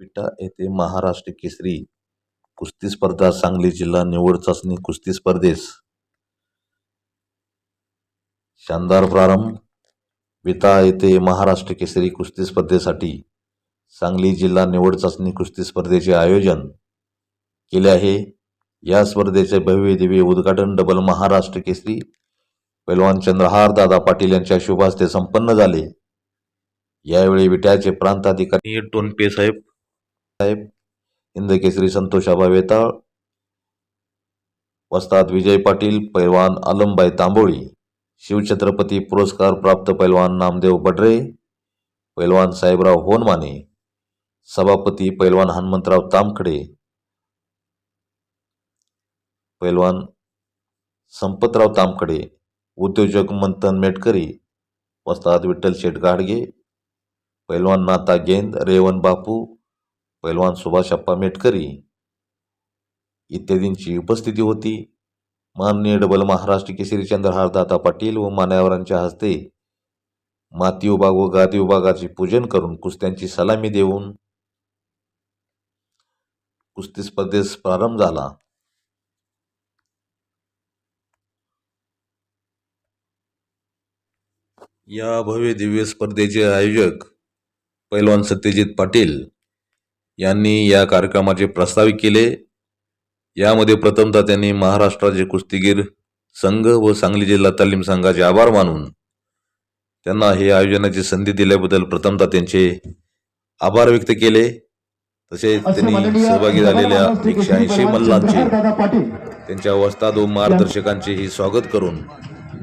विटा येथे महाराष्ट्र केसरी कुस्ती स्पर्धा सांगली जिल्हा निवड चाचणी कुस्ती स्पर्धेस. शानदार प्रारंभ. विटा येथे महाराष्ट्र केसरी कुस्ती स्पर्धेसाठी सांगली जिल्हा निवड चाचणी कुस्ती स्पर्धेचे आयोजन केले आहे. या स्पर्धेचे भव्य दिव्य उद्घाटन डबल महाराष्ट्र केसरी पैलवान चंद्रहार दादा पाटील यांच्या शुभ हस्ते संपन्न झाले. यावेळी विट्याचे प्रांताधिकारी टोनपे साहेब साहेब हिंदकेसरी संतोष आबा वेताळ वस्ताद विजय पाटील, पैलवान आलमबाई तांबोळी, शिवछत्रपती पुरस्कार प्राप्त पैलवान नामदेव बडरे, पैलवान साहेबराव होनमाने, सभापती पैलवान हनुमंतराव तामखडे, पैलवान संपतराव तामखडे, उद्योजक मंथन मेटकरी, वस्ताद विठ्ठल शेठ गाडगे, पैलवान नाता गेंद रेवन बापू पैलवान सुभाषप्पा मेटकरी इत्यादींची उपस्थिती होती. माननीय डबल महाराष्ट्र केसरी चंद्रहारदाता पाटील व मान्यवरांच्या हस्ते माती विभाग व गादी विभागाचे पूजन करून कुस्त्यांची सलामी देऊन कुस्ती स्पर्धेस प्रारंभ झाला. या भव्य दिव्य स्पर्धेचे आयोजक पैलवान सत्यजित पाटील यांनी या कार्यक्रमाचे प्रस्तावित केले. यामध्ये प्रथमतः त्यांनी महाराष्ट्राचे कुस्तीगीर संघ व सांगली जिल्हा तालीम संघाचे आभार मानून त्यांना हे आयोजनाची संधी दिल्याबद्दल प्रथमतः त्यांचे आभार व्यक्त केले. तसेच त्यांनी सहभागी झालेल्या एकशे ऐंशी मल्लांचे त्यांच्या वस्ताद व मार्गदर्शकांचेही स्वागत करून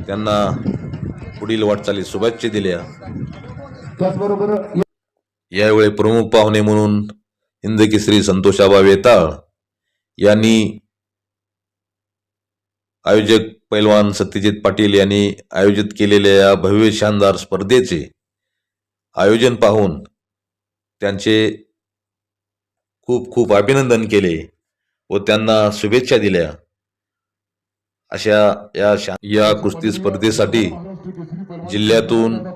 त्यांना पुढील वाटचालीस शुभेच्छा दिल्या. यावेळी प्रमुख पाहुणे म्हणून हिंदकेसरी संतोषाबा वेताळ यांनी आयोजक पैलवान सत्यजित पाटील यांनी आयोजित केलेल्या या भव्य शानदार स्पर्धेचे आयोजन पाहून त्यांचे खूप खूप अभिनंदन केले व त्यांना शुभेच्छा दिल्या. अशा या शा या कुस्ती स्पर्धेसाठी जिल्ह्यातून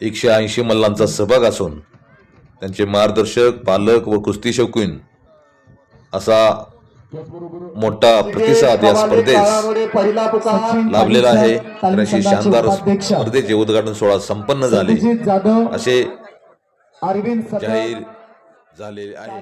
एकशे ऐंशी मल्लांचा सहभाग असून त्यांचे मार्गदर्शक पालक व कुस्ती शौकीन असा मोठा प्रतिसाद या स्पर्धेस लाभलेला आहे. तर अशी शानदार स्पर्धेचे उद्घाटन सोहळा संपन्न झाले. असे जाहीर झालेले आहे.